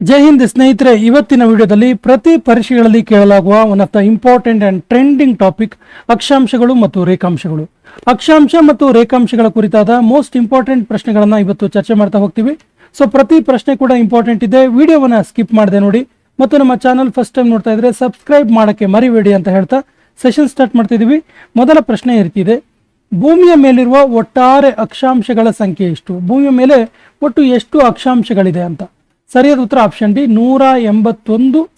ಜೈ ಹಿಂದ್ ಸ್ನೇಹಿತರೆ, ಇವತ್ತಿನ ವಿಡಿಯೋದಲ್ಲಿ ಪ್ರತಿ ಪರೀಕ್ಷೆಗಳಲ್ಲಿ ಕೇಳಲಾಗುವ one of the important and trending topic ಅಕ್ಷಾಂಶಗಳು ಮತ್ತು ರೇಖಾಂಶಗಳು. ಅಕ್ಷಾಂಶ ಮತ್ತು ರೇಖಾಂಶಗಳ ಕುರಿತಾದ ಮೋಸ್ಟ್ ಇಂಪಾರ್ಟೆಂಟ್ ಪ್ರಶ್ನೆಗಳನ್ನ ಇವತ್ತು ಚರ್ಚೆ ಮಾಡ್ತಾ ಹೋಗ್ತೀವಿ. ಸೊ ಪ್ರತಿ ಪ್ರಶ್ನೆ ಕೂಡ ಇಂಪಾರ್ಟೆಂಟ್ ಇದೆ. ವಿಡಿಯೋವನ್ನ ಸ್ಕಿಪ್ ಮಾಡದೆ ನೋಡಿ. ಮತ್ತು ನಮ್ಮ ಚಾನಲ್ ಫಸ್ಟ್ ಟೈಮ್ ನೋಡ್ತಾ ಇದ್ರೆ ಸಬ್ಸ್ಕ್ರೈಬ್ ಮಾಡೋಕ್ಕೆ ಮರಿಬೇಡಿ ಅಂತ ಹೇಳ್ತಾ ಸೆಷನ್ ಸ್ಟಾರ್ಟ್ ಮಾಡ್ತಿದ್ದೀವಿ. ಮೊದಲ ಪ್ರಶ್ನೆ ಇರ್ತಿದೆ ಭೂಮಿಯ ಮೇಲಿರುವ ಒಟ್ಟಾರೆ ಅಕ್ಷಾಂಶಗಳ ಸಂಖ್ಯೆ ಎಷ್ಟು? ಭೂಮಿಯ ಮೇಲೆ ಒಟ್ಟು ಎಷ್ಟು ಅಕ್ಷಾಂಶಗಳಿದೆ ಅಂತ? ಸರಿಯಾದ ಉತ್ತರ ಆಪ್ಷನ್ ಡಿ, ನೂರ ಎಂಬತ್ತೊಂದು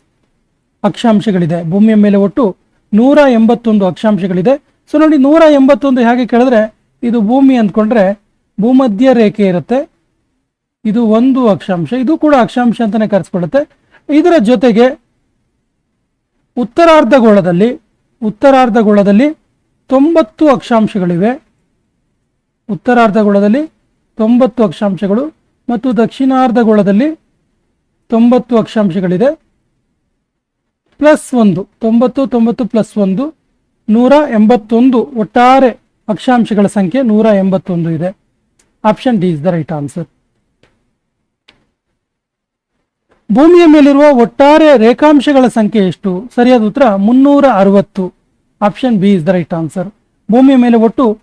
ಅಕ್ಷಾಂಶಗಳಿದೆ. ಭೂಮಿಯ ಮೇಲೆ ಒಟ್ಟು ನೂರ ಎಂಬತ್ತೊಂದು ಅಕ್ಷಾಂಶಗಳಿದೆ. ಸೊ ನೋಡಿ, ನೂರ ಎಂಬತ್ತೊಂದು ಹೇಗೆ ಕೇಳಿದ್ರೆ, ಇದು ಭೂಮಿ ಅಂದ್ಕೊಂಡ್ರೆ ಭೂಮಧ್ಯ ರೇಖೆ ಇರುತ್ತೆ. ಇದು ಒಂದು ಅಕ್ಷಾಂಶ, ಇದು ಕೂಡ ಅಕ್ಷಾಂಶ ಅಂತಾನೆ ಕರೆಸ್ಕೊಳ್ಳುತ್ತೆ. ಇದರ ಜೊತೆಗೆ ಉತ್ತರಾರ್ಧಗೋಳದಲ್ಲಿ ಉತ್ತರಾರ್ಧಗೋಳದಲ್ಲಿ ತೊಂಬತ್ತು ಅಕ್ಷಾಂಶಗಳಿವೆ. ಉತ್ತರಾರ್ಧಗೋಳದಲ್ಲಿ ತೊಂಬತ್ತು ಅಕ್ಷಾಂಶಗಳು ಮತ್ತು ದಕ್ಷಿಣಾರ್ಧಗೋಳದಲ್ಲಿ ತೊಂಬತ್ತು ಅಕ್ಷಾಂಶಗಳಿದೆ. ಪ್ಲಸ್ ಒಂದು, ತೊಂಬತ್ತು ತೊಂಬತ್ತು ಪ್ಲಸ್ ಒಂದು, ನೂರ ಎಂಬತ್ತೊಂದು ಒಟ್ಟಾರೆ ಅಕ್ಷಾಂಶಗಳ ಸಂಖ್ಯೆ ನೂರ ಎಂಬತ್ತೊಂದು ಇದೆ. Option D is the right answer. ಭೂಮಿಯ ಮೇಲಿರುವ ಒಟ್ಟಾರೆ ರೇಖಾಂಶಗಳ ಸಂಖ್ಯೆ ಎಷ್ಟು? ಸರಿಯಾದ ಉತ್ತರ ಮುನ್ನೂರ ಅರವತ್ತು. Option B is the right answer. ಭೂಮಿಯ ಮೇಲೆ ಒಟ್ಟು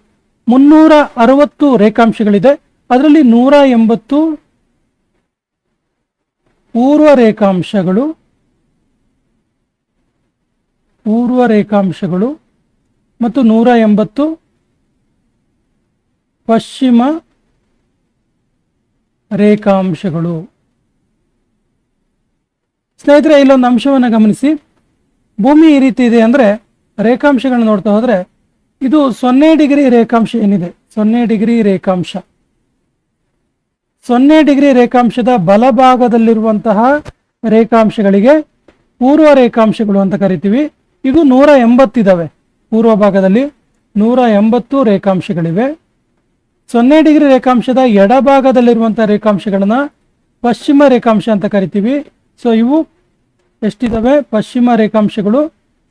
ಮುನ್ನೂರ ಅರವತ್ತು ರೇಖಾಂಶಗಳಿದೆ. ಅದರಲ್ಲಿ ನೂರ ಎಂಬತ್ತು ಪೂರ್ವ ರೇಖಾಂಶಗಳು ಪೂರ್ವ ರೇಖಾಂಶಗಳು ಮತ್ತು ನೂರ ಎಂಬತ್ತು ಪಶ್ಚಿಮ ರೇಖಾಂಶಗಳು. ಸ್ನೇಹಿತರೆ, ಇಲ್ಲೊಂದು ಅಂಶವನ್ನು ಗಮನಿಸಿ. ಭೂಮಿ ಈ ರೀತಿ ಇದೆ ಅಂದರೆ ರೇಖಾಂಶಗಳನ್ನ ನೋಡ್ತಾ ಹೋದರೆ ಇದು ಸೊನ್ನೆ ಡಿಗ್ರಿ ರೇಖಾಂಶ ಏನಿದೆ? ಸೊನ್ನೆ ಡಿಗ್ರಿ ರೇಖಾಂಶ. ಸೊನ್ನೆ ಡಿಗ್ರಿ ರೇಖಾಂಶದ ಬಲಭಾಗದಲ್ಲಿರುವಂತಹ ರೇಖಾಂಶಗಳಿಗೆ ಪೂರ್ವ ರೇಖಾಂಶಗಳು ಅಂತ ಕರಿತೀವಿ. ಇದು ನೂರ ಎಂಬತ್ತಿದ್ದಾವೆ ಪೂರ್ವ ಭಾಗದಲ್ಲಿ ನೂರ ಎಂಬತ್ತು ರೇಖಾಂಶಗಳಿವೆ. ಸೊನ್ನೆ ಡಿಗ್ರಿ ರೇಖಾಂಶದ ಎಡಭಾಗದಲ್ಲಿರುವಂತಹ ರೇಖಾಂಶಗಳನ್ನ ಪಶ್ಚಿಮ ರೇಖಾಂಶ ಅಂತ ಕರಿತೀವಿ. ಸೊ ಇವು ಎಷ್ಟಿದ್ದಾವೆ ಪಶ್ಚಿಮ ರೇಖಾಂಶಗಳು.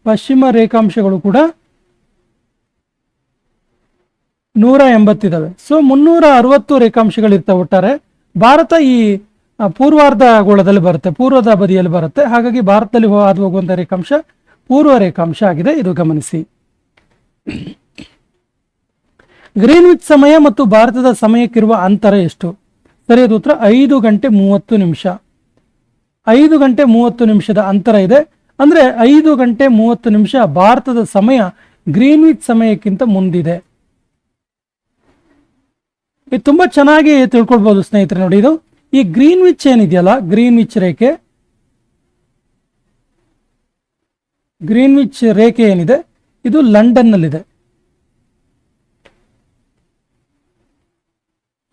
ಪಶ್ಚಿಮ ರೇಖಾಂಶಗಳು ಕೂಡ ನೂರ ಎಂಬತ್ತಿದ್ದಾವೆ ಸೊ ಮುನ್ನೂರ ಅರವತ್ತು ರೇಖಾಂಶಗಳಿರ್ತವೆ ಒಟ್ಟಾರೆ. ಭಾರತ ಈ ಪೂರ್ವಾರ್ಧ ಗೋಳದಲ್ಲಿ ಬರುತ್ತೆ, ಪೂರ್ವದ ಬದಿಯಲ್ಲಿ ಬರುತ್ತೆ. ಹಾಗಾಗಿ ಭಾರತದಲ್ಲಿ ಹಾದು ಹೋಗುವಂಥ ರೇಖಾಂಶ ಪೂರ್ವ ರೇಖಾಂಶ ಆಗಿದೆ. ಇದು ಗಮನಿಸಿ. ಗ್ರೀನ್ವಿಚ್ ಸಮಯ ಮತ್ತು ಭಾರತದ ಸಮಯಕ್ಕಿರುವ ಅಂತರ ಎಷ್ಟು? ಸರಿಯಾದ ಉತ್ತರ, ಐದು ಗಂಟೆ ಮೂವತ್ತು ನಿಮಿಷ. ಐದು ಗಂಟೆ ಮೂವತ್ತು ನಿಮಿಷದ ಅಂತರ ಇದೆ. ಅಂದ್ರೆ ಐದು ಗಂಟೆ ಮೂವತ್ತು ನಿಮಿಷ ಭಾರತದ ಸಮಯ ಗ್ರೀನ್ವಿಚ್ ಸಮಯಕ್ಕಿಂತ ಮುಂದಿದೆ. ಇದು ತುಂಬಾ ಚೆನ್ನಾಗಿ ತಿಳ್ಕೊಳ್ಬಹುದು ಸ್ನೇಹಿತರೆ ನೋಡಿ ಇದು. ಈ ಗ್ರೀನ್ ವಿಚ್ ಏನಿದೆಯಲ್ಲ? ಗ್ರೀನ್ ವಿಚ್ ರೇಖೆ. ಗ್ರೀನ್ ವಿಚ್ ರೇಖೆ ಏನಿದೆ? ಇದು ಲಂಡನ್ನಲ್ಲಿದೆ.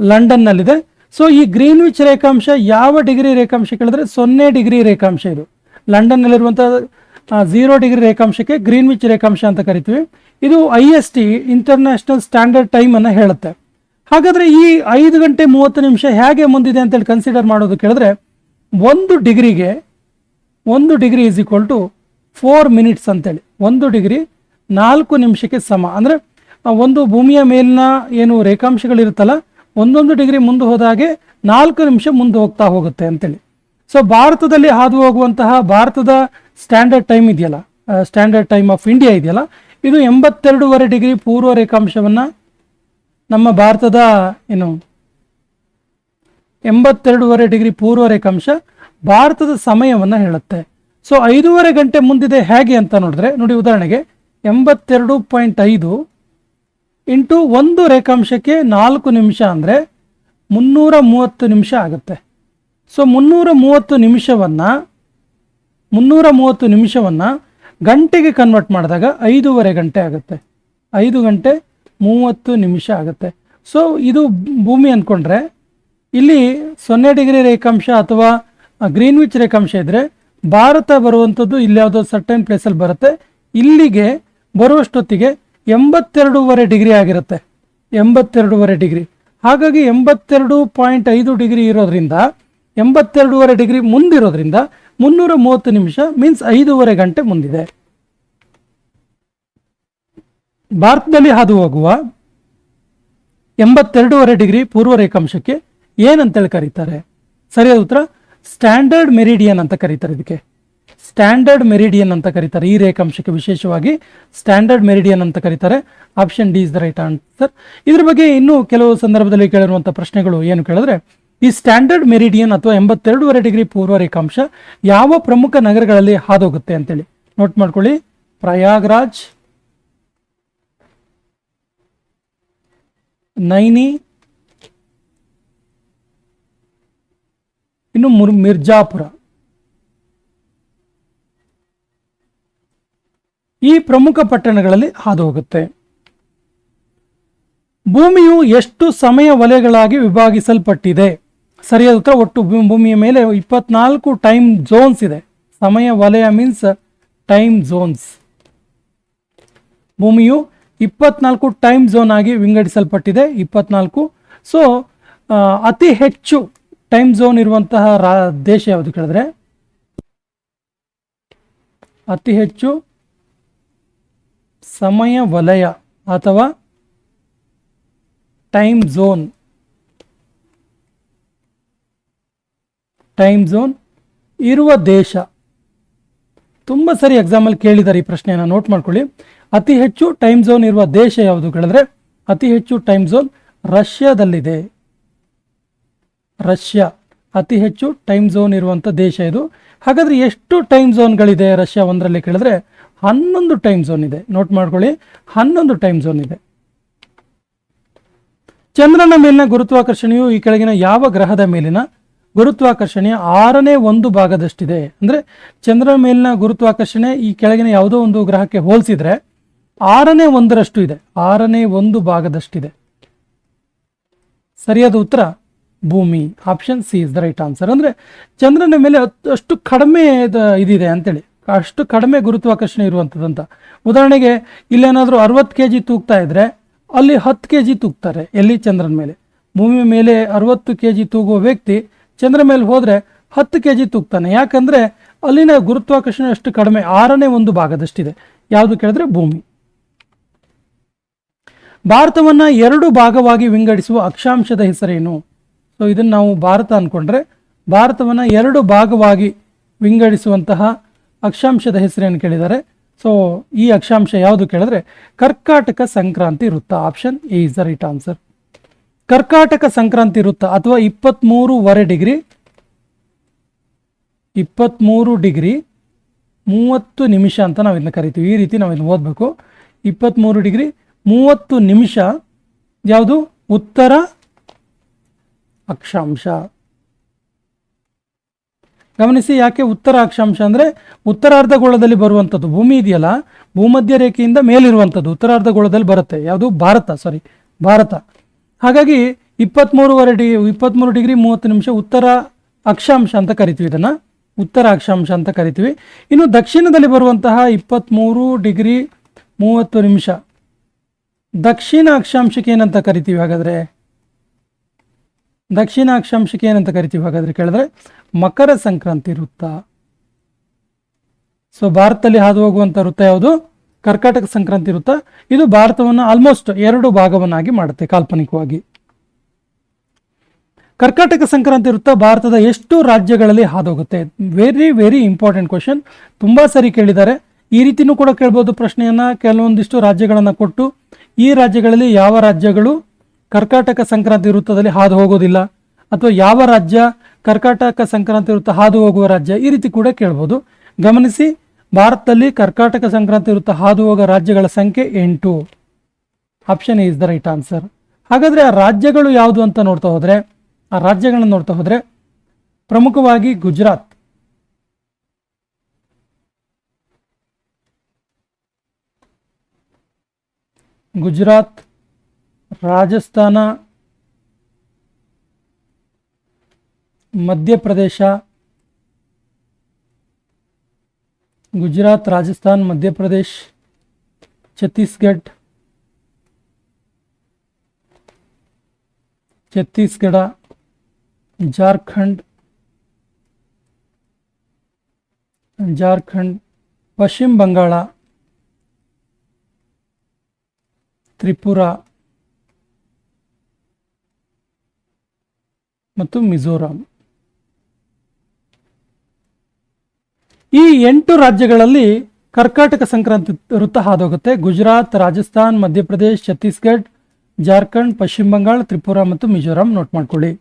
ಲಂಡನ್ನಲ್ಲಿದೆ. ಸೊ ಈ ಗ್ರೀನ್ ವಿಚ್ ರೇಖಾಂಶ ಯಾವ ಡಿಗ್ರಿ ರೇಖಾಂಶ ಕೇಳಿದ್ರೆ ಸೊನ್ನೆ ಡಿಗ್ರಿ ರೇಖಾಂಶ ಇದು. ಲಂಡನ್ನಲ್ಲಿರುವಂತಹ ಝೀರೋ ಡಿಗ್ರಿ ರೇಖಾಂಶಕ್ಕೆ ಗ್ರೀನ್ ವಿಚ್ ರೇಖಾಂಶ ಅಂತ ಕರಿತೀವಿ. ಇದು I S T international standard time ಅನ್ನು ಹೇಳುತ್ತೆ. ಹಾಗಾದ್ರೆ ಈ ಐದು ಗಂಟೆ ಮೂವತ್ತು ನಿಮಿಷ ಹೇಗೆ ಮುಂದಿದೆ ಅಂತೇಳಿ ಕನ್ಸಿಡರ್ ಮಾಡೋದು ಕೇಳಿದ್ರೆ, ಒಂದು ಡಿಗ್ರಿಗೆ, ಒಂದು degree is equal to four minutes ಅಂತೇಳಿ. ಒಂದು ಡಿಗ್ರಿ ನಾಲ್ಕು ನಿಮಿಷಕ್ಕೆ ಸಮ. ಅಂದರೆ ಒಂದು ಭೂಮಿಯ ಮೇಲಿನ ಏನು ರೇಖಾಂಶಗಳಿರುತ್ತಲ್ಲ, ಒಂದೊಂದು ಡಿಗ್ರಿ ಮುಂದೆ ಹೋದಾಗೆ ನಾಲ್ಕು ನಿಮಿಷ ಮುಂದೆ ಹೋಗ್ತಾ ಹೋಗುತ್ತೆ ಅಂತೇಳಿ. ಸೊ ಭಾರತದಲ್ಲಿ ಹಾದು ಹೋಗುವಂತಹ ಭಾರತದ ಸ್ಟ್ಯಾಂಡರ್ಡ್ ಟೈಮ್ ಇದೆಯಲ್ಲ ಸ್ಟ್ಯಾಂಡರ್ಡ್ ಟೈಮ್ ಆಫ್ ಇಂಡಿಯಾ ಇದೆಯಲ್ಲ, ಇದು ಎಂಬತ್ತೆರಡೂವರೆ ಡಿಗ್ರಿ ಪೂರ್ವ ರೇಖಾಂಶವನ್ನ ನಮ್ಮ ಭಾರತದ ಏನು ಎಂಬತ್ತೆರಡೂವರೆ ಡಿಗ್ರಿ ಪೂರ್ವ ರೇಖಾಂಶ ಭಾರತದ ಸಮಯವನ್ನು ಹೇಳುತ್ತೆ. ಸೊ ಐದೂವರೆ ಗಂಟೆ ಮುಂದಿದೆ ಹೇಗೆ ಅಂತ ನೋಡಿದ್ರೆ, ನೋಡಿ ಉದಾಹರಣೆಗೆ, ಎಂಬತ್ತೆರಡು ಪಾಯಿಂಟ್ ಐದು ಇಂಟು ಒಂದು ರೇಖಾಂಶಕ್ಕೆ ನಾಲ್ಕು ನಿಮಿಷ ಅಂದರೆ ಮುನ್ನೂರ ಮೂವತ್ತು ನಿಮಿಷ ಆಗುತ್ತೆ. ಸೊ ಮುನ್ನೂರ ಮೂವತ್ತು ನಿಮಿಷವನ್ನು, ಮುನ್ನೂರ ಮೂವತ್ತು ನಿಮಿಷವನ್ನು ಗಂಟೆಗೆ ಕನ್ವರ್ಟ್ ಮಾಡಿದಾಗ ಐದೂವರೆ ಗಂಟೆ ಆಗುತ್ತೆ. ಐದು ಗಂಟೆ ಮೂವತ್ತು ನಿಮಿಷ ಆಗುತ್ತೆ. ಸೊ ಇದು ಭೂಮಿ ಅಂದ್ಕೊಂಡ್ರೆ, ಇಲ್ಲಿ ಸೊನ್ನೆ ಡಿಗ್ರಿ ರೇಖಾಂಶ ಅಥವಾ ಗ್ರೀನ್ವಿಚ್ ರೇಖಾಂಶ ಇದ್ದರೆ ಭಾರತ ಬರುವಂಥದ್ದು ಇಲ್ಲಿ ಯಾವುದೋ ಸರ್ಟನ್ ಪ್ಲೇಸಲ್ಲಿ ಬರುತ್ತೆ. ಇಲ್ಲಿಗೆ ಬರುವಷ್ಟೊತ್ತಿಗೆ ಎಂಬತ್ತೆರಡೂವರೆ ಡಿಗ್ರಿ ಆಗಿರುತ್ತೆ. ಎಂಬತ್ತೆರಡೂವರೆ ಡಿಗ್ರಿ. ಹಾಗಾಗಿ ಎಂಬತ್ತೆರಡು ಪಾಯಿಂಟ್ ಐದು ಡಿಗ್ರಿ ಇರೋದ್ರಿಂದ, ಎಂಬತ್ತೆರಡೂವರೆ ಡಿಗ್ರಿ ಮುಂದಿರೋದ್ರಿಂದ ಮುನ್ನೂರ ಮೂವತ್ತು ನಿಮಿಷ ಮೀನ್ಸ್ ಐದೂವರೆ ಗಂಟೆ ಮುಂದಿದೆ. ಭಾರತದಲ್ಲಿ ಹಾದು ಹೋಗುವ ಎಂಬತ್ತೆರಡೂವರೆ ಡಿಗ್ರಿ ಪೂರ್ವ ರೇಖಾಂಶಕ್ಕೆ ಏನಂತೇಳಿ ಕರೀತಾರೆ? ಸರಿಯಾದ ಉತ್ತರ, ಸ್ಟ್ಯಾಂಡರ್ಡ್ ಮೆರಿಡಿಯನ್ ಅಂತ ಕರೀತಾರೆ ಇದಕ್ಕೆ. ಸ್ಟ್ಯಾಂಡರ್ಡ್ ಮೆರಿಡಿಯನ್ ಅಂತ ಕರೀತಾರೆ. ಈ ರೇಖಾಂಶಕ್ಕೆ ವಿಶೇಷವಾಗಿ ಸ್ಟ್ಯಾಂಡರ್ಡ್ ಮೆರಿಡಿಯನ್ ಅಂತ ಕರೀತಾರೆ. Option D is the right answer. ಇದ್ರ ಬಗ್ಗೆ ಇನ್ನೂ ಕೆಲವು ಸಂದರ್ಭದಲ್ಲಿ ಕೇಳಿರುವಂಥ ಪ್ರಶ್ನೆಗಳು ಏನು ಕೇಳಿದ್ರೆ, ಈ ಸ್ಟ್ಯಾಂಡರ್ಡ್ ಮೆರಿಡಿಯನ್ ಅಥವಾ ಎಂಬತ್ತೆರಡೂವರೆ ಡಿಗ್ರಿ ಪೂರ್ವ ರೇಖಾಂಶ ಯಾವ ಪ್ರಮುಖ ನಗರಗಳಲ್ಲಿ ಹಾದೋಗುತ್ತೆ ಅಂತೇಳಿ. ನೋಟ್ ಮಾಡ್ಕೊಳ್ಳಿ. ಪ್ರಯಾಗ್ರಾಜ್ ನೈನಿ, ಇನ್ನು ಮುರ್- ಮಿರ್ಜಾಪುರ. ಈ ಪ್ರಮುಖ ಪಟ್ಟಣಗಳಲ್ಲಿ ಹಾದು ಹೋಗುತ್ತೆ ಭೂಮಿಯು ಎಷ್ಟು ಸಮಯ ವಲಯಗಳಾಗಿ ವಿಭಾಗಿಸಲ್ಪಟ್ಟಿದೆ? ಸರಿಯಾದ ಉತ್ತರ, ಒಟ್ಟು ಭೂಮಿಯ ಮೇಲೆ ಇಪ್ಪತ್ನಾಲ್ಕು ಟೈಮ್ ಝೋನ್ಸ್ ಇದೆ. ಸಮಯ ವಲಯ ಮೀನ್ಸ್ ಟೈಮ್ ಝೋನ್ಸ್ ಭೂಮಿಯು ಇಪ್ಪತ್ನಾಲ್ಕು ಟೈಮ್ ಝೋನ್ ಆಗಿ ವಿಂಗಡಿಸಲ್ಪಟ್ಟಿದೆ, ಇಪ್ಪತ್ನಾಲ್ಕು. ಸೊ ಅತಿ ಹೆಚ್ಚು ಟೈಮ್ ಝೋನ್ ಇರುವಂತಹ ರಾ, ದೇಶ ಯಾವುದು ಕೇಳಿದ್ರೆ? ಅತಿ ಹೆಚ್ಚು ಸಮಯ ವಲಯ ಅಥವಾ ಟೈಮ್ ಝೋನ್ ಟೈಮ್ ಝೋನ್ ಇರುವ ದೇಶ. ತುಂಬ ಸರಿ ಎಕ್ಸಾಮಲ್ಲಿ ಕೇಳಿದ್ದಾರೆ ಈ ಪ್ರಶ್ನೆಯನ್ನು ನೋಟ್ ಮಾಡ್ಕೊಳ್ಳಿ. ಅತಿ ಹೆಚ್ಚು ಟೈಮ್ ಝೋನ್ ಇರುವ ದೇಶ ಯಾವುದು ಕೇಳಿದ್ರೆ, ಅತಿ ಹೆಚ್ಚು ಟೈಮ್ ಝೋನ್ ರಷ್ಯಾದಲ್ಲಿದೆ. ರಷ್ಯಾ, ಅತಿ ಹೆಚ್ಚು ಟೈಮ್ ಝೋನ್ ಇರುವಂಥ ದೇಶ ಇದು. ಹಾಗಾದ್ರೆ ಎಷ್ಟು ಟೈಮ್ ಝೋನ್ಗಳಿದೆ ರಷ್ಯಾ ಒಂದರಲ್ಲಿ ಕೇಳಿದ್ರೆ, ಹನ್ನೊಂದು ಟೈಮ್ ಝೋನ್ ಇದೆ. ನೋಟ್ ಮಾಡ್ಕೊಳ್ಳಿ, ಹನ್ನೊಂದು ಟೈಮ್ ಝೋನ್ ಇದೆ. ಚಂದ್ರನ ಮೇಲಿನ ಗುರುತ್ವಾಕರ್ಷಣೆಯು ಈ ಕೆಳಗಿನ ಯಾವ ಗ್ರಹದ ಮೇಲಿನ? ಗುರುತ್ವಾಕರ್ಷಣೆಯ ಆರನೇ ಒಂದು ಭಾಗದಷ್ಟಿದೆ. ಅಂದ್ರೆ ಚಂದ್ರನ ಮೇಲಿನ ಗುರುತ್ವಾಕರ್ಷಣೆ ಈ ಕೆಳಗಿನ ಯಾವುದೋ ಒಂದು ಗ್ರಹಕ್ಕೆ ಹೋಲಿಸಿದ್ರೆ ಆರನೇ ಒಂದರಷ್ಟು ಇದೆ. ಆರನೇ ಒಂದು ಭಾಗದಷ್ಟಿದೆ. ಸರಿಯಾದ ಉತ್ತರ ಭೂಮಿ. Option C is the right answer ಅಂದ್ರೆ ಚಂದ್ರನ ಮೇಲೆ ಅಷ್ಟು ಕಡಿಮೆ ಇದ- ಇದಿದೆ ಅಂತೇಳಿ. ಅಷ್ಟು ಕಡಿಮೆ ಗುರುತ್ವಾಕರ್ಷಣೆ ಇರುವಂಥದ್ದಂತ ಉದಾಹರಣೆಗೆ ಇಲ್ಲೇನಾದರೂ ಅರವತ್ತು ಕೆ ಜಿ ತೂಗ್ತಾ ಇದ್ರೆ ಅಲ್ಲಿ ಹತ್ತು ಕೆ ಜಿ ತೂಗ್ತಾರೆ ಎಲ್ಲಿ? ಚಂದ್ರನ ಮೇಲೆ. ಭೂಮಿ ಮೇಲೆ ಅರವತ್ತು ಕೆ ಜಿ ತೂಗುವ ವ್ಯಕ್ತಿ ಚಂದ್ರ ಮೇಲೆ ಹೋದ್ರೆ ಹತ್ತು ಕೆ ಜಿ ತೂಗ್ತಾನೆ. ಯಾಕಂದ್ರೆ ಅಲ್ಲಿನ ಗುರುತ್ವಾಕರ್ಷಣೆ ಅಷ್ಟು ಕಡಿಮೆ. ಆರನೇ ಒಂದು ಭಾಗದಷ್ಟಿದೆ. ಯಾವುದು ಕೇಳಿದ್ರೆ ಭೂಮಿ. ಭಾರತವನ್ನ ಎರಡು ಭಾಗವಾಗಿ ವಿಂಗಡಿಸುವ ಅಕ್ಷಾಂಶದ ಹೆಸರೇನು? ಸೊ ಇದನ್ನು ನಾವು ಭಾರತ ಅಂದ್ಕೊಂಡ್ರೆ ಭಾರತವನ್ನು ಎರಡು ಭಾಗವಾಗಿ ವಿಂಗಡಿಸುವಂತಹ ಅಕ್ಷಾಂಶದ ಹೆಸರೇನು ಕೇಳಿದ್ದಾರೆ ಸೊ ಈ ಅಕ್ಷಾಂಶ ಯಾವುದು ಕೇಳಿದ್ರೆ ಕರ್ಕಾಟಕ ಸಂಕ್ರಾಂತಿ ವೃತ್ತ option A is the right answer ಕರ್ಕಾಟಕ ಸಂಕ್ರಾಂತಿ ವೃತ್ತ ಅಥವಾ ಇಪ್ಪತ್ತ್ಮೂರುವರೆ ಡಿಗ್ರಿ ಇಪ್ಪತ್ತ್ಮೂರು ಡಿಗ್ರಿ ಮೂವತ್ತು ನಿಮಿಷ ಅಂತ ನಾವು ಇದನ್ನ ಕರಿತೀವಿ. ಈ ರೀತಿ ನಾವು ಇದನ್ನ ಓದಬೇಕು. ಇಪ್ಪತ್ತ್ಮೂರು ಡಿಗ್ರಿ ಮೂವತ್ತು ನಿಮಿಷ, ಯಾವುದು? ಉತ್ತರ ಅಕ್ಷಾಂಶ. ಗಮನಿಸಿ ಯಾಕೆ ಉತ್ತರ ಅಕ್ಷಾಂಶ ಅಂದರೆ ಉತ್ತರಾರ್ಧಗೋಳದಲ್ಲಿ ಬರುವಂಥದ್ದು ಭೂಮಿ ಇದೆಯಲ್ಲ ಭೂಮಧ್ಯ ರೇಖೆಯಿಂದ ಮೇಲಿರುವಂಥದ್ದು ಉತ್ತರಾರ್ಧಗೋಳದಲ್ಲಿ ಬರುತ್ತೆ. ಯಾವುದು? ಭಾರತ ಸಾರಿ ಭಾರತ. ಹಾಗಾಗಿ ಇಪ್ಪತ್ತ್ಮೂರುವರೆ ಡಿ ಇಪ್ಪತ್ತ್ಮೂರು ಡಿಗ್ರಿ ಮೂವತ್ತು ನಿಮಿಷ ಉತ್ತರ ಅಕ್ಷಾಂಶ ಅಂತ ಕರಿತೀವಿ ಇದನ್ನು. ಉತ್ತರ ಅಕ್ಷಾಂಶ ಅಂತ ಕರಿತೀವಿ. ಇನ್ನು ದಕ್ಷಿಣದಲ್ಲಿ ಬರುವಂತಹ ಇಪ್ಪತ್ತ್ಮೂರು ಡಿಗ್ರಿ ಮೂವತ್ತು ನಿಮಿಷ ದಕ್ಷಿಣ ಅಕ್ಷಾಂಶಕ್ಕೆ ಏನಂತ ಕರಿತೀವಿ ಹಾಗಾದರೆ? ದಕ್ಷಿಣ ಅಕ್ಷಾಂಶಕ್ಕೆ ಏನಂತ ಕರಿತೀವಿ ಹಾಗಾದ್ರೆ ಕೇಳಿದ್ರೆ, ಮಕರ ಸಂಕ್ರಾಂತಿ ವೃತ್ತ. ಸೊ ಭಾರತದಲ್ಲಿ ಹಾದು ಹೋಗುವಂಥ ವೃತ್ತ ಯಾವುದು? ಕರ್ಕಾಟಕ ಸಂಕ್ರಾಂತಿ ವೃತ್ತ. ಇದು ಭಾರತವನ್ನು ಆಲ್ಮೋಸ್ಟ್ ಎರಡು ಭಾಗವನ್ನಾಗಿ ಮಾಡುತ್ತೆ ಕಾಲ್ಪನಿಕವಾಗಿ. ಕರ್ಕಾಟಕ ಸಂಕ್ರಾಂತಿ ವೃತ್ತ ಭಾರತದ ಎಷ್ಟು ರಾಜ್ಯಗಳಲ್ಲಿ ಹಾದೋಗುತ್ತೆ ವೆರಿ ವೆರಿ ಇಂಪಾರ್ಟೆಂಟ್ ಕ್ವಶನ್ ತುಂಬಾ ಸರಿ ಕೇಳಿದ್ದಾರೆ. ಈ ರೀತಿನೂ ಕೂಡ ಕೇಳ್ಬೋದು ಪ್ರಶ್ನೆಯನ್ನ. ಕೆಲವೊಂದಿಷ್ಟು ರಾಜ್ಯಗಳನ್ನು ಕೊಟ್ಟು ಈ ರಾಜ್ಯಗಳಲ್ಲಿ ಯಾವ ರಾಜ್ಯಗಳು ಕರ್ಕಾಟಕ ಸಂಕ್ರಾಂತಿ ವೃತ್ತದಲ್ಲಿ ಹಾದು ಹೋಗೋದಿಲ್ಲ? ಅಥವಾ ಯಾವ ರಾಜ್ಯ ಕರ್ಕಾಟಕ ಸಂಕ್ರಾಂತಿ ವೃತ್ತ ಹಾದು ಹೋಗುವ ರಾಜ್ಯ? ಈ ರೀತಿ ಕೂಡ ಕೇಳ್ಬೋದು. ಗಮನಿಸಿ, ಭಾರತದಲ್ಲಿ ಕರ್ಕಾಟಕ ಸಂಕ್ರಾಂತಿ ವೃತ್ತ ಹಾದು ಹೋಗುವ ರಾಜ್ಯಗಳ ಸಂಖ್ಯೆ ಎಂಟು. Option is the right answer ಹಾಗಾದರೆ ಆ ರಾಜ್ಯಗಳು ಯಾವುದು ಅಂತ ನೋಡ್ತಾ ಹೋದರೆ, ಆ ರಾಜ್ಯಗಳನ್ನು ನೋಡ್ತಾ ಹೋದರೆ ಪ್ರಮುಖವಾಗಿ ಗುಜರಾತ್. ಗುಜರಾತ್ ರಾಜಸ್ಥಾನ ಮಧ್ಯಪ್ರದೇಶ ಗುಜರಾತ್ ರಾಜಸ್ಥಾನ್ ಮಧ್ಯಪ್ರದೇಶ್ ಛತ್ತೀಸ್ಗಢ ಛತ್ತೀಸ್ಗಢ ಜಾರ್ಖಂಡ್ ಜಾರ್ಖಂಡ್ ಪಶ್ಚಿಮ ಬಂಗಾಳ ತ್ರಿಪುರ ಮತ್ತು ಮಿಜೋರಾಂ. ಈ ಎಂಟು ರಾಜ್ಯಗಳಲ್ಲಿ ಕರ್ಕಾಟಕ ಸಂಕ್ರಾಂತಿ ವೃತ್ತ ಹಾದೋಗುತ್ತೆ. ಗುಜರಾತ್, ರಾಜಸ್ಥಾನ್, ಮಧ್ಯಪ್ರದೇಶ್, ಛತ್ತೀಸ್ಗಢ, ಜಾರ್ಖಂಡ್, ಪಶ್ಚಿಮ ಬಂಗಾಳ, ತ್ರಿಪುರ ಮತ್ತು ಮಿಜೋರಾಂ ನೋಟ್ ಮಾಡ್ಕೊಳ್ಳಿ.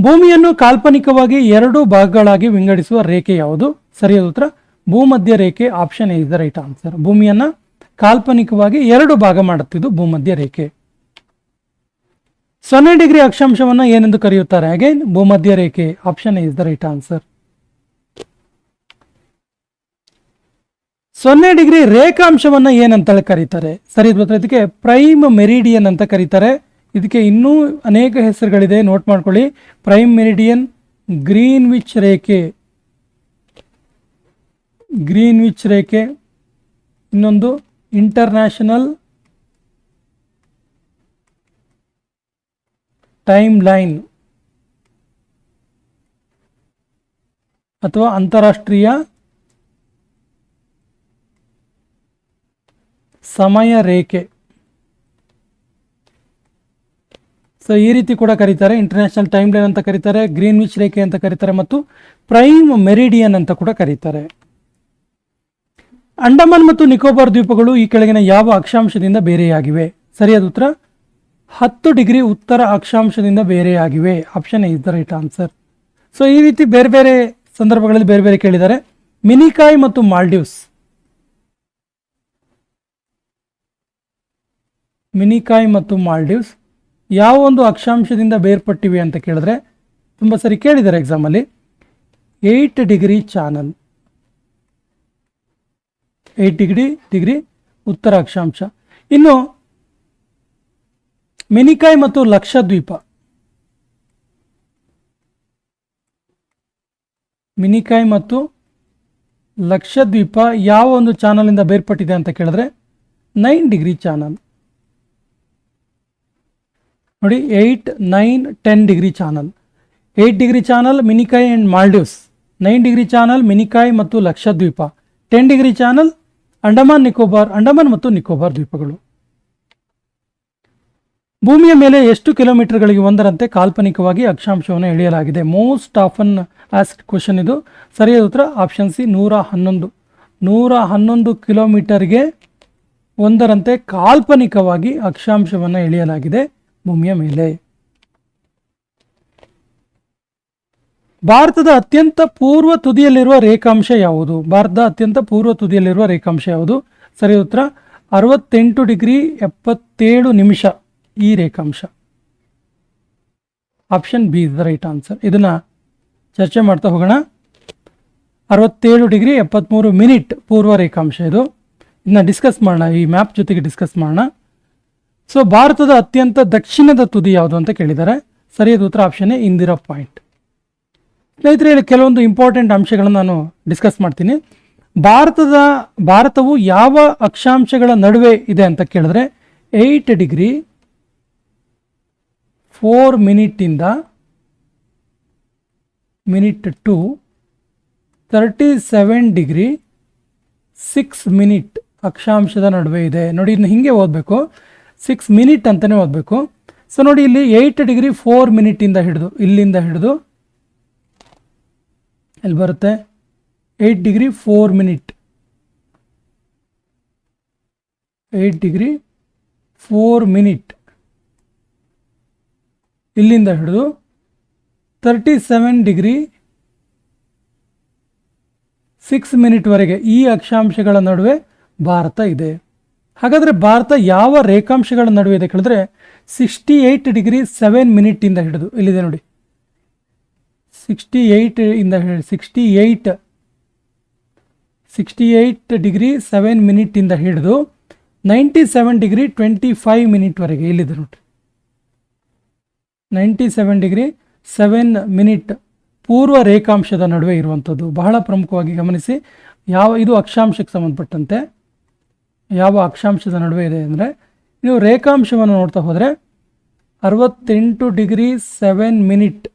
ಭೂಮಿಯನ್ನು ಕಾಲ್ಪನಿಕವಾಗಿ ಎರಡು ಭಾಗಗಳಾಗಿ ವಿಂಗಡಿಸುವ ರೇಖೆ ಯಾವುದು? ಸರಿಯಾದ ಉತ್ತರ? ಭೂಮಧ್ಯ ರೇಖೆ option is the right answer. ಭೂಮಿಯನ್ನ ಕಾಲ್ಪನಿಕವಾಗಿ ಎರಡು ಭಾಗ ಮಾಡುತ್ತಿದ್ದು ಭೂಮಧ್ಯ ರೇಖೆ. ಸೊನ್ನೆ ಡಿಗ್ರಿ ಅಕ್ಷಾಂಶವನ್ನು ಏನೆಂದು ಕರೆಯುತ್ತಾರೆ? ಅಗೈನ್ ಭೂಮಧ್ಯ ರೇಖೆ. Option is the right answer ಸೊನ್ನೆ ಡಿಗ್ರಿ ರೇಖಾಂಶವನ್ನು ಏನಂತೇಳಿ ಕರೀತಾರೆ? ಸರಿ ಇದಕ್ಕೆ ಪ್ರೈಮ್ ಮೆರಿಡಿಯನ್ ಅಂತ ಕರೀತಾರೆ. ಇದಕ್ಕೆ ಇನ್ನೂ ಅನೇಕ ಹೆಸರುಗಳಿದೆ. ನೋಟ್ ಮಾಡ್ಕೊಳ್ಳಿ. ಪ್ರೈಮ್ ಮೆರಿಡಿಯನ್ ಗ್ರೀನ್ ವಿಚ್ ರೇಖೆ. ಗ್ರೀನ್ ವಿಚ್ ರೇಖೆ. ಇನ್ನೊಂದು ಇಂಟರ್ನ್ಯಾಷನಲ್ ಟೈಮ್ಲೈನ್ ಅಥವಾ ಅಂತಾರಾಷ್ಟ್ರೀಯ ಸಮಯ ರೇಖೆ ಸೊ ಈ ರೀತಿ ಕೂಡ ಕರೀತಾರೆ. ಇಂಟರ್ನ್ಯಾಷನಲ್ ಟೈಮ್ ಲೈನ್ ಅಂತ ಕರೀತಾರೆ ಗ್ರೀನ್ ವಿಚ್ ರೇಖೆ ಅಂತ ಕರೀತಾರೆ ಮತ್ತು ಪ್ರೈಮ್ ಮೆರಿಡಿಯನ್ ಅಂತ ಕೂಡ ಕರೀತಾರೆ. ಅಂಡಮಾನ್ ಮತ್ತು ನಿಕೋಬಾರ್ ದ್ವೀಪಗಳು ಈ ಕೆಳಗಿನ ಯಾವ ಅಕ್ಷಾಂಶದಿಂದ ಬೇರೆಯಾಗಿವೆ? ಸರಿಯಾದ ಉತ್ತರ? ಹತ್ತು ಡಿಗ್ರಿ ಉತ್ತರ ಅಕ್ಷಾಂಶದಿಂದ ಬೇರೆಯಾಗಿವೆ. Option is the right answer. So, ಈ ರೀತಿ ಬೇರೆ ಬೇರೆ ಸಂದರ್ಭಗಳಲ್ಲಿ ಬೇರೆ ಬೇರೆ ಕೇಳಿದ್ದಾರೆ. ಮಿನಿಕಾಯ್ ಮತ್ತು ಮಾಲ್ಡೀವ್ಸ್. ಮಿನಿಕಾಯ್ ಮತ್ತು ಮಾಲ್ಡೀವ್ಸ್ ಯಾವ ಒಂದು ಅಕ್ಷಾಂಶದಿಂದ ಬೇರ್ಪಟ್ಟಿವೆ ಅಂತ ಕೇಳಿದ್ರೆ, ತುಂಬ ಸರಿ ಕೇಳಿದ್ದಾರೆ ಎಕ್ಸಾಮಲ್ಲಿ eight degree channel eight degree degree ಉತ್ತರ ಅಕ್ಷಾಂಶ ಇನ್ನು ಮಿನಿಕಾಯ್ ಮತ್ತು ಲಕ್ಷದ್ವೀಪ. ಮಿನಿಕಾಯ್ ಮತ್ತು ಲಕ್ಷದ್ವೀಪ ಯಾವ ಒಂದು ಚಾನಲಿಂದ ಬೇರ್ಪಟ್ಟಿದೆ ಅಂತ ಕೇಳಿದ್ರೆ ನೈನ್ ಡಿಗ್ರಿ ಚಾನಲ್. ನೋಡಿ, eight, nine, ten degree channel. Eight degree channel Minicoy and Maldives. Nine degree channel Minicoy ಮತ್ತು Lakshadweep. Ten degree channel Andaman, Nicobar, Andaman ಮತ್ತು ನಿಕೋಬಾರ್ ದ್ವೀಪಗಳು. ಭೂಮಿಯ ಮೇಲೆ ಎಷ್ಟು ಕಿಲೋಮೀಟರ್ಗಳಿಗೆ ಒಂದರಂತೆ ಕಾಲ್ಪನಿಕವಾಗಿ ಅಕ್ಷಾಂಶವನ್ನು ಎಳೆಯಲಾಗಿದೆ. ಮೋಸ್ಟ್ ಆಫನ್ ಆಸ್ಕ್ಡ್ ಕ್ವಶನ್ ಇದು. ಸರಿಯಾದ ಉತ್ತರ ಆಪ್ಷನ್ ಸಿ ನೂರ ಹನ್ನೊಂದು. ನೂರ ಹನ್ನೊಂದು ಕಿಲೋಮೀಟರ್ಗೆ ಒಂದರಂತೆ ಕಾಲ್ಪನಿಕವಾಗಿ ಅಕ್ಷಾಂಶವನ್ನು ಎಳೆಯಲಾಗಿದೆ ಭೂಮಿಯ ಮೇಲೆ. ಭಾರತದ ಅತ್ಯಂತ ಪೂರ್ವ ತುದಿಯಲ್ಲಿರುವ ರೇಖಾಂಶ ಯಾವುದು? ಭಾರತದ ಅತ್ಯಂತ ಪೂರ್ವ ತುದಿಯಲ್ಲಿರುವ ರೇಖಾಂಶ ಯಾವುದು? ಸರಿ, ಉತ್ತರ. ಅರವತ್ತೆಂಟು ಡಿಗ್ರಿ ಎಪ್ಪತ್ತೇಳು ನಿಮಿಷ ಈ ರೇಖಾಂಶ. Option B is the right answer. ಇದನ್ನ ಚರ್ಚೆ ಮಾಡ್ತಾ ಹೋಗೋಣ. ಅರವತ್ತೇಳು ಡಿಗ್ರಿ ಎಪ್ಪತ್ತ್ಮೂರು ಮಿನಿಟ್ ಪೂರ್ವ ರೇಖಾಂಶ ಇದು. ಇದನ್ನ ಡಿಸ್ಕಸ್ ಮಾಡೋಣ. ಈ ಮ್ಯಾಪ್ ಜೊತೆಗೆ ಡಿಸ್ಕಸ್ ಮಾಡೋಣ. ಸೊ ಭಾರತದ ಅತ್ಯಂತ ದಕ್ಷಿಣದ ತುದಿ ಯಾವುದು ಅಂತ ಕೇಳಿದ್ದಾರೆ. ಸರಿಯಾದ ಉತ್ತರ ಆಪ್ಷನ್ ಎ, ಇಂದಿರಾ ಪಾಯಿಂಟ್. ಸ್ನೇಹಿತರೆ ಇಲ್ಲಿ ಕೆಲವೊಂದು ಇಂಪಾರ್ಟೆಂಟ್ ಅಂಶಗಳನ್ನು ನಾನು ಡಿಸ್ಕಸ್ ಮಾಡ್ತೀನಿ. ಭಾರತದ, ಭಾರತವು ಯಾವ ಅಕ್ಷಾಂಶಗಳ ನಡುವೆ ಇದೆ ಅಂತ ಕೇಳಿದ್ರೆ eight degree four ಮಿನಿಟಿಂದ minute to thirty seven degree six minute ಅಕ್ಷಾಂಶದ ನಡುವೆ ಇದೆ. ನೋಡಿ ಇನ್ನು ಹಿಂಗೆ ಓದಬೇಕು. ಸಿಕ್ಸ್ ಮಿನಿಟ್ ಅಂತಲೇ ಓದಬೇಕು. ಸೊ ನೋಡಿ, ಇಲ್ಲಿ ಏಯ್ಟ್ ಡಿಗ್ರಿ ಫೋರ್ ಮಿನಿಟಿಂದ ಹಿಡಿದು, ಇಲ್ಲಿಂದ ಹಿಡಿದು ಎಲ್ಲಿ ಬರುತ್ತೆ? Eight degree four minute eight degree four minute ಇಲ್ಲಿಂದ ಹಿಡಿದು ತರ್ಟಿ ಸೆವೆನ್ ಡಿಗ್ರಿ ಸಿಕ್ಸ್ ಮಿನಿಟ್ವರೆಗೆ ಈ ಅಕ್ಷಾಂಶಗಳ ನಡುವೆ ಭಾರತ ಇದೆ. ಹಾಗಾದರೆ ಭಾರತ ಯಾವ ರೇಖಾಂಶಗಳ ನಡುವೆ ಇದೆ ಕೇಳಿದ್ರೆ ಸಿಕ್ಸ್ಟಿ ಏಯ್ಟ್ ಡಿಗ್ರಿ ಸೆವೆನ್ ಮಿನಿಟಿಂದ ಹಿಡಿದು. ಇಲ್ಲಿದೆ ನೋಡಿ? ಸಿಕ್ಸ್ಟಿ ಏಯ್ಟ್ ಇಂದ sixty eight sixty eight degree seven ಮಿನಿಟಿಂದ ಹಿಡಿದು ninety seven degree twenty five ಮಿನಿಟ್ವರೆಗೆ ಇಲ್ಲಿದೆ ನೋಡ್ರಿ. Ninety seven degree seven minute ಪೂರ್ವ ರೇಖಾಂಶದ ನಡುವೆ ಇರುವಂಥದ್ದು. ಬಹಳ ಪ್ರಮುಖವಾಗಿ ಗಮನಿಸಿ, ಯಾವ, ಇದು ಅಕ್ಷಾಂಶಕ್ಕೆ ಸಂಬಂಧಪಟ್ಟಂತೆ, ಯಾವ ಅಕ್ಷಾಂಶದ ನಡುವೆ ಇದೆ ಅಂದರೆ, ನೀವು ರೇಖಾಂಶವನ್ನು ನೋಡ್ತಾ ಹೋದರೆ, ಅರವತ್ತೆಂಟು ಡಿಗ್ರಿ ಸೆವೆನ್ ಮಿನಿಟ್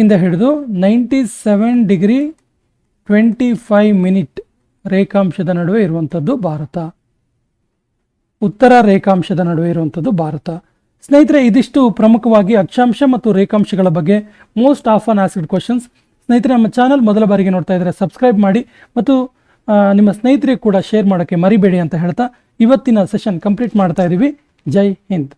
ಇಂದ ಹಿಡಿದು ninety seven degree twenty five minute ರೇಖಾಂಶದ ನಡುವೆ ಇರುವಂಥದ್ದು ಭಾರತ. ಉತ್ತರ ರೇಖಾಂಶದ ನಡುವೆ ಇರುವಂಥದ್ದು ಭಾರತ. ಸ್ನೇಹಿತರೆ, ಇದಿಷ್ಟು ಪ್ರಮುಖವಾಗಿ ಅಕ್ಷಾಂಶ ಮತ್ತು ರೇಖಾಂಶಗಳ ಬಗ್ಗೆ ಮೋಸ್ಟ್ ಆಫನ್ ಆಸ್ಕ್ಡ್ ಕ್ವಶನ್ಸ್ ಸ್ನೇಹಿತರೆ, ನಮ್ಮ ಚಾನಲ್ ಮೊದಲ ಬಾರಿಗೆ ನೋಡ್ತಾ ಇದ್ದರೆ ಸಬ್ಸ್ಕ್ರೈಬ್ ಮಾಡಿ ಮತ್ತು ನಿಮ್ಮ ಸ್ನೇಹಿತರಿಗೆ ಕೂಡ ಶೇರ್ ಮಾಡೋಕ್ಕೆ ಮರಿಬೇಡಿ ಅಂತ ಹೇಳ್ತಾ ಇವತ್ತಿನ ಸೆಷನ್ ಕಂಪ್ಲೀಟ್ ಮಾಡ್ತಾ ಇದ್ದೀವಿ ಜೈ ಹಿಂದ್.